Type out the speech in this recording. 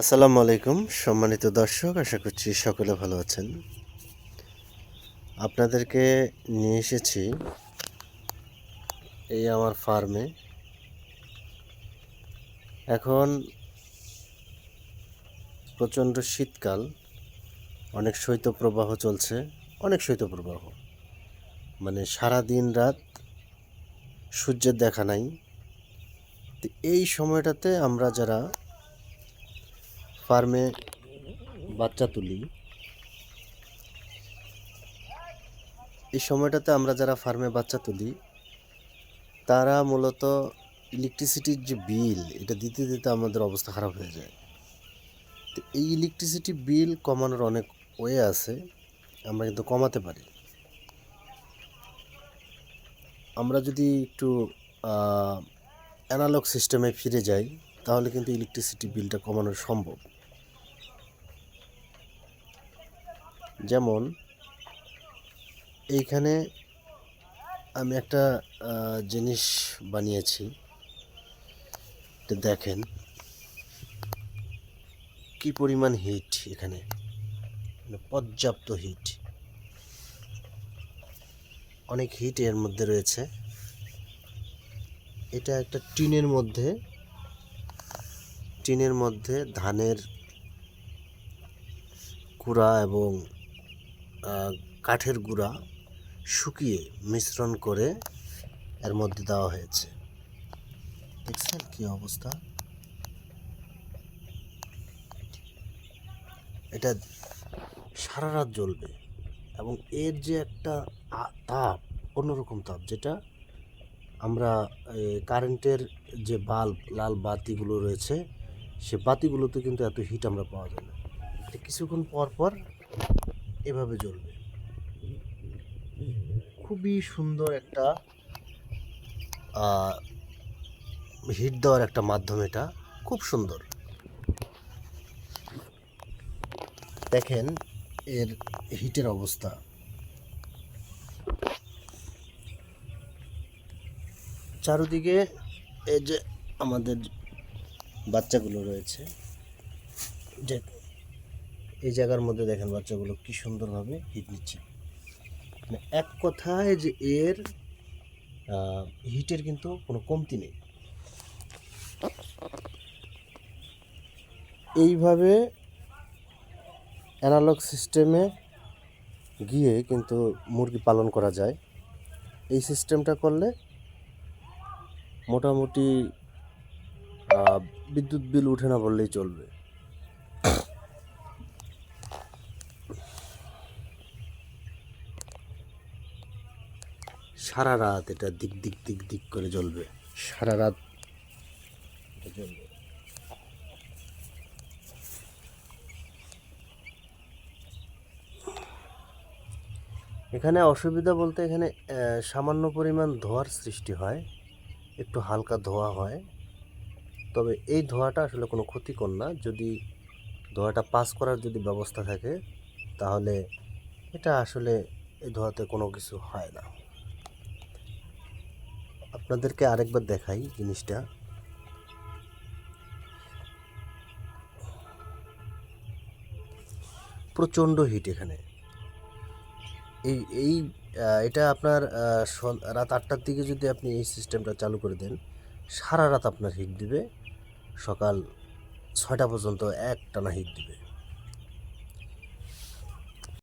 আসসালামু আলাইকুম, সম্মানিত দর্শক, আশা করছি সকলে ভালো আছেন। আপনাদেরকে নিয়ে এসেছি এই আমার ফার্মে। এখন প্রচণ্ড শীতকাল, অনেক শৈত্যপ্রবাহ চলছে, অনেক শৈত্যপ্রবাহ। মানে সারা দিন রাত সূর্যের দেখা নাই। এই সময়টাতে আমরা যারা ফার্মে বাচ্চা তুলি। এই সময়টাতে আমরা যারা ফার্মে বাচ্চা তুলি, তারা মূলত ইলেকট্রিসিটির যে বিল এটা দিতে দিতে আমাদের অবস্থা খারাপ হয়ে যায়। তো এই ইলেকট্রিসিটি বিল কমানোর অনেক ওয়ে আছে, আমরা কিন্তু কমাতে পারি। আমরা যদি একটু অ্যানালগ সিস্টেমে ফিরে যাই, তাহলে কিন্তু ইলেকট্রিসিটি বিলটা কমানো সম্ভব। যেমন, এইখানে আমি একটা জিনিস বানিয়েছি। দেখেন। কি পরিমাণ হিট এখানে। মানে পর্যাপ্ত হিট। অনেক হিট এর মধ্যে রয়েছে। এটা একটা টিনের মধ্যে টিনের মধ্যে ধানের কুড়া এবং কাঠের গুঁড়া শুকিয়ে মিশ্রণ করে এর মধ্যে দেওয়া হয়েছে। দেখছেন কি অবস্থা? এটা সারা রাত জ্বলবে এবং এর যে একটা তাপ, অন্যরকম তাপ, যেটা আমরা কারেন্টের যে বাল্ব, লাল বাতিগুলো রয়েছে, সে বাতিগুলোতে কিন্তু এত হিট আমরা পাওয়া যায় না। কিছুক্ষণ পর পর এভাবে জ্বলবে। খুবই সুন্দর একটা হিট দেওয়ার একটা মাধ্যম এটা। খুব সুন্দর। দেখেন এর হিটের অবস্থা। চারিদিকে এই যে আমাদের বাচ্চাগুলো রয়েছে, যে এই জায়গার মধ্যে দেখেন বাচ্চাগুলো কি সুন্দরভাবে হিট নিচ্ছে। মানে এক কথায় যে এর হিটের কিন্তু কোনো কমতি নেই। এইভাবে অ্যানালগ সিস্টেমে গিয়ে কিন্তু মুরগি পালন করা যায়। এই সিস্টেমটা করলে মোটামুটি বিদ্যুৎ বিল উঠে না বললেই চলবে। সারা রাত এটা দিক দিক দিক দিক করে জ্বলবে। সারা রাত জ্বলবে এখানে অসুবিধা বলতে এখানে সামান্য পরিমাণ ধোঁয়ার সৃষ্টি হয়। একটু হালকা ধোঁয়া হয়। তবে এই ধোঁয়াটা আসলে কোনো ক্ষতিকর না। যদি ধোঁয়াটা পাস করার যদি ব্যবস্থা থাকে তাহলে এটা আসলে এই ধোঁয়াতে কোনো কিছু হয় না। আপনাদেরকে আরেকবার দেখাই জিনিসটা। প্রচণ্ড হিট এখানে। এই এই এটা আপনার রাত আটটার দিকে যদি আপনি এই সিস্টেমটা চালু করে দেন, সারা রাত আপনার হিট দিবে। সকাল ছয়টা পর্যন্ত এক টানা হিট দিবে।